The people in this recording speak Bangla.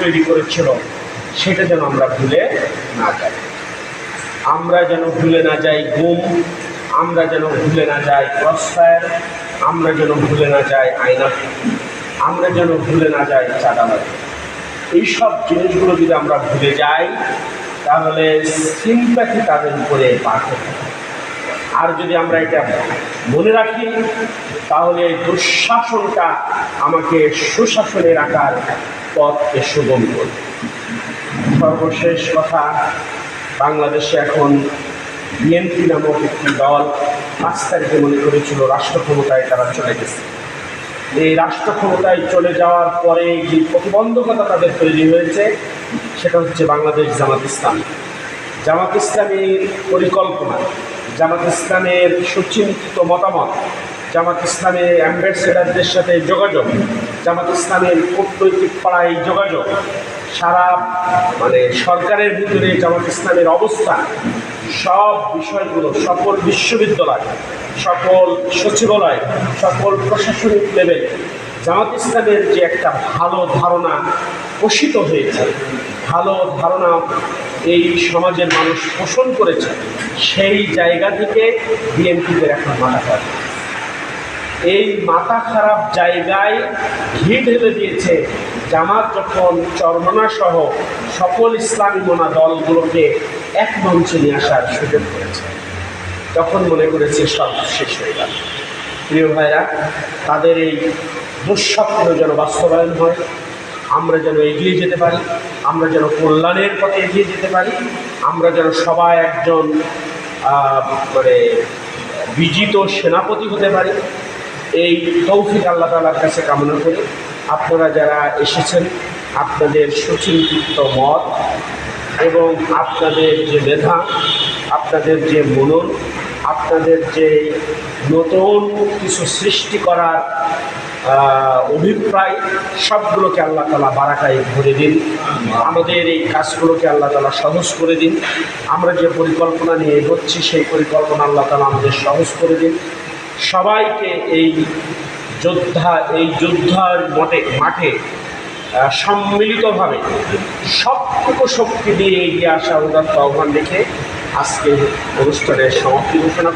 তৈরি করেছিল, সেটা যেন আমরা ভুলে না যাই। আমরা যেন ভুলে না যাই গুম, আমরা যেন ভুলে না যাই ক্রসফায়ার আমরা যেন ভুলে না যাই আয়না, আমরা যেন ভুলে না যাই চাঁদাবাজি। এইসব জিনিসগুলো যদি আমরা ভুলে যাই, তাহলে সিম্প্যাথি তাদের উপরে থাকে। আর যদি আমরা এটা মনে রাখি, তাহলে দুঃশাসনটা আমাকে সুশাসনে রাখার পথকে সুগম করবে। সর্বশেষ কথা, বাংলাদেশে এখন বিএনপি নামক একটি দল পাঁচ তারিখে মনে করেছিল রাষ্ট্র ক্ষমতায় তারা চলে গেছে। এই রাষ্ট্র ক্ষমতায় চলে যাওয়ার পরে যে প্রতিবন্ধকতা তাদের তৈরি হয়েছে, সেটা হচ্ছে বাংলাদেশ জামাত ইসলামী। জামাত ইসলামীর পরিকল্পনা জামাত ইসলামের সুচিন্তিত মতামত, জামাত ইসলামের অ্যাম্বাসেডারদের সাথে যোগাযোগ, জামাত ইসলামের কূটনৈতিক পাড়ায় যোগাযোগ, সারা মানে সরকারের ভিতরে জামাত ইসলামের অবস্থান সব বিষয়গুলো, সকল বিশ্ববিদ্যালয়, সকল সচিবালয়, সকল প্রশাসনিক লেভেল, জামাত ইসলামের যে একটা ভালো ধারণা পোষিত হয়েছে, ভালো ধারণা এই সমাজের মানুষ পোষণ করেছে, সেই জায়গা থেকে বিএনপিদের এখন মাথা খারাপ এই মাথা খারাপ জায়গায় ঘি ঢেলে দিয়েছে জামাত যখন চরমনা সহ সকল ইসলামী মোনা দলগুলোকে এক মঞ্চে নিয়ে আসার সুযোগ করেছে। তখন মনে করেছে সব শেষ হয়ে গেল। প্রিয় ভাইরা, তাদের এই দুঃস্বপ্ন যেন বাস্তবায়ন হয় আমরা যেন এগিয়ে যেতে পারি, আমরা যেন কল্যাণের পথে এগিয়ে যেতে পারি, আমরা যেন সবাই একজন মানে বিজিত সেনাপতি হতে পারি। এই তৌফিক আল্লাহ তালার কাছে কামনা করি। আপনারা যারা এসেছেন, আপনাদের সুচিন্তিত মত এবং আপনাদের যে মেধা আপনাদের যে মনন আপনাদের যে নতুন কিছু সৃষ্টি করার অভিপ্রায়, সবগুলোকে আল্লাহ তালা বারাকায় ভরে দিন। আমাদের এই কাজগুলোকে আল্লাহ তালা সহজ করে দিন। আমরা যে পরিকল্পনা নিয়ে এগোচ্ছি, সেই পরিকল্পনা আল্লাহ তালা আমাদের সহজ করে দিন। সবাইকে এই যোদ্ধা, এই যোদ্ধার মঠে মাঠে সম্মিলিতভাবে সবটুকু শক্তি দিয়ে এগিয়ে আসা উদাত্ত আহ্বান রেখে আজকে অনুষ্ঠানের সমাপ্তি ঘোষণা